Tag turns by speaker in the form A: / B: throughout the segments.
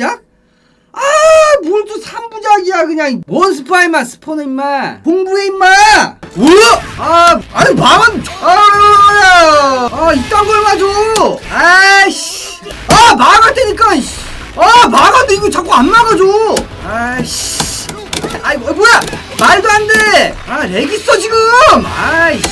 A: 3부작? 아, 뭘 또 3부작이야, 그냥. 뭔 스파, 임마, 스포는, 임마. 공부해, 임마! 우! 아, 아니, 마만, 아, 아, 이딴 걸 맞아! 아, 씨. 아, 막았다니까, 씨! 아, 막았는데 이거 자꾸 안 막아줘! 아, 씨. 아이, 뭐, 뭐야! 말도 안 돼! 아, 렉 있어, 지금! 아이씨!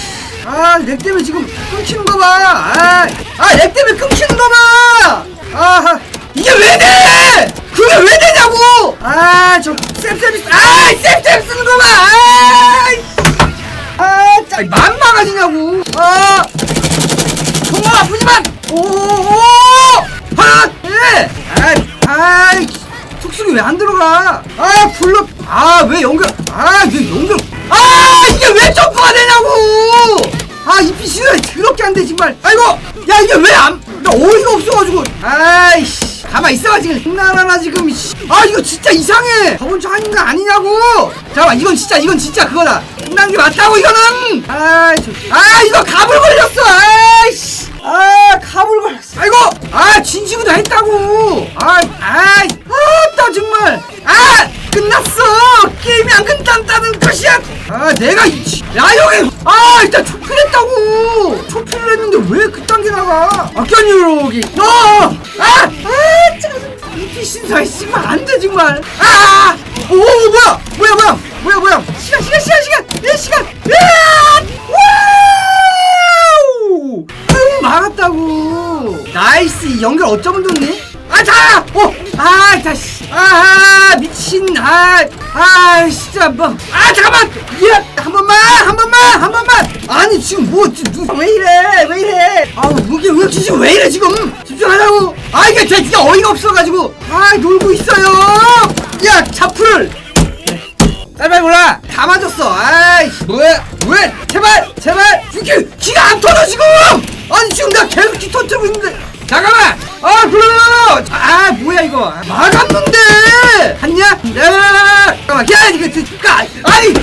A: 아, 렉 때문에 지금 끊기는 거 봐! 아, 아, 렉 때문에 끊기는 거 봐! 아하! 이게 왜 돼? 그게 왜 되냐고! 아, 저, 쌤쌤이, 아, 쌤쌤 쓰는 거 봐! 아, 아, 짜, 만 막아지냐고! 아, 정말 아프지만! 오오오! 아, 예! 아, 아, 속수기 왜 안 들어가? 아, 불러, 아, 왜 연결, 아, 왜 연결, 아, 이게 왜 점프가 되냐고! 아, 이 피시는 더럽게 안 돼, 정말! 아이고! 야, 이게 왜 안, 나 어이가 없어가지고! 아이씨! 가만 있어봐 지금. 장난하나 지금 씨. 아 이거 진짜 이상해. 가본척 하는 거 아니냐고. 잠깐만 이건 진짜 이건 진짜 그거다. 장난한 게 맞다고 이거는. 아이 저, 아 이거 가불 걸렸어. 아이씨. 아 가불 걸렸어. 아이고 아 진심으로 했다고. 아, 아이 아이 아, 정말. 아 끝났어. 게임이 안 끝난다는 것이야. 아 내가 이치 야 형이 아 일단 초필했다고. 초필을 했는데 왜 그딴 게 나가? 아껴니로기 너아 귀신사 씨발 안돼 정말. 아! 오 뭐야? 뭐야 뭐야? 뭐야 뭐야? 시간 시간 시간 시간! 예 시간! 예! 와우! 아유 막았다고. 나이스 연결 어쩌면 좋니? 아자! 오 어! 아자 씨아 신, 아, 아, 진짜 뭐, 아, 잠깐만, 야, 한 번만, 한 번만, 한 번만. 아니 지금 뭐, 지- 누- 왜 이래, 왜 이래? 아우, 무게, 왜 지금 왜 이래 지금? 집중하라고. 아, 이게 진짜 어이가 없어가지고, 아, 놀고 있어요. 야, 자풀을. 빨리 몰라 다 맞았어 아이씨 뭐야 왜 제발 제발 이게 귀가 안 터져 지금 아니 지금 나 계속 귀 터트리고 있는데 잠깐만 아 불러 어, 아 뭐야 이거? 아, 막았는데! 갔냐? 야 잠깐만. 야 이거 진짜 아, 아니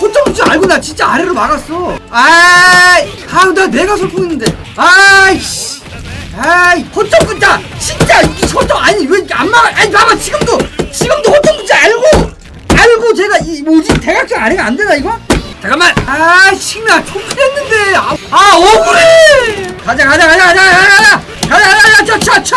A: 허점 줄 알고 나 진짜 아래로 막았어. 아아나 내가 설풍했는데. 아이씨. 아이 허점 붙자. 진짜 이 허점 아니 왜 안 막아? 아니 봐봐 지금도 지금도 허점 붙자 알고 알고 제가 이 뭐지? 대각선 아래가 안 되나 이거? 잠깐만. 아 식나 총질했는데. 아, 아 억울해! 가자 가자 가자 가자 가자 가자 가자 가자 차차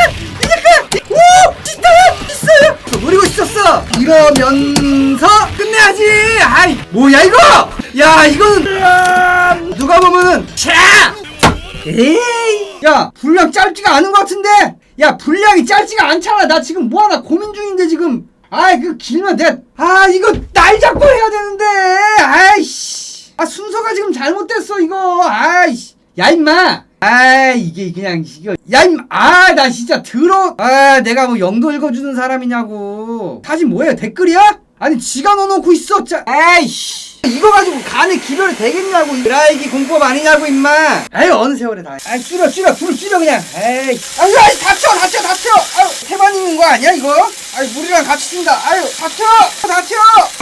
A: 이러면서 끝내야지. 아이 뭐야 이거? 야 이거는 누가 보면은 차 에이! 야 분량 짧지가 않은 것 같은데? 야 분량이 짧지가 않잖아. 나 지금 뭐하나 고민 중인데 지금. 아이 그 길면 내가 아 이거 날 잡고 해야 되는데. 아이씨. 아 순서가 지금 잘못됐어 이거. 아이씨. 야 임마 아 이게 그냥 이거. 야 임마. 아나 진짜 들어. 아 내가 뭐 영도 읽어주는 사람이냐고. 사진 뭐예요? 댓글이야? 아니 지가 넣어놓고 있어 짜. 아이씨. 이거 가지고 간에 기별이 되겠냐고. 드라이기 공법 아니냐고 임마. 아이 어느 세월에 다. 아이 줄여 줄여. 불 줄여 그냥. 에이. 아유 아이 닥쳐 닥쳐 닥쳐 아유 태반 있는 거 아니야 이거? 아유 물이랑 같이 쓴다. 아유 닥쳐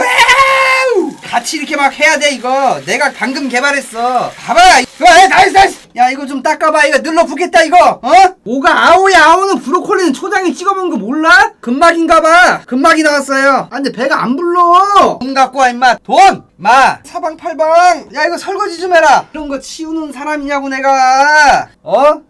A: 아우! 같이 이렇게 막 해야 돼 이거. 내가 방금 개발했어. 봐봐. 이거 에 나이스 나이스 야 이거 좀 닦아봐. 이거 눌러 붙겠다 이거. 어? 뭐가 아오야 아오는 브로콜리는 초장에 찍어 먹은 거 몰라? 금막인가봐. 금막이 나왔어요. 아 근데 배가 안 불러. 돈 갖고 와 임마. 돈! 마! 사방팔방. 야 이거 설거지 좀 해라. 이런 거 치우는 사람이냐고 내가. 어?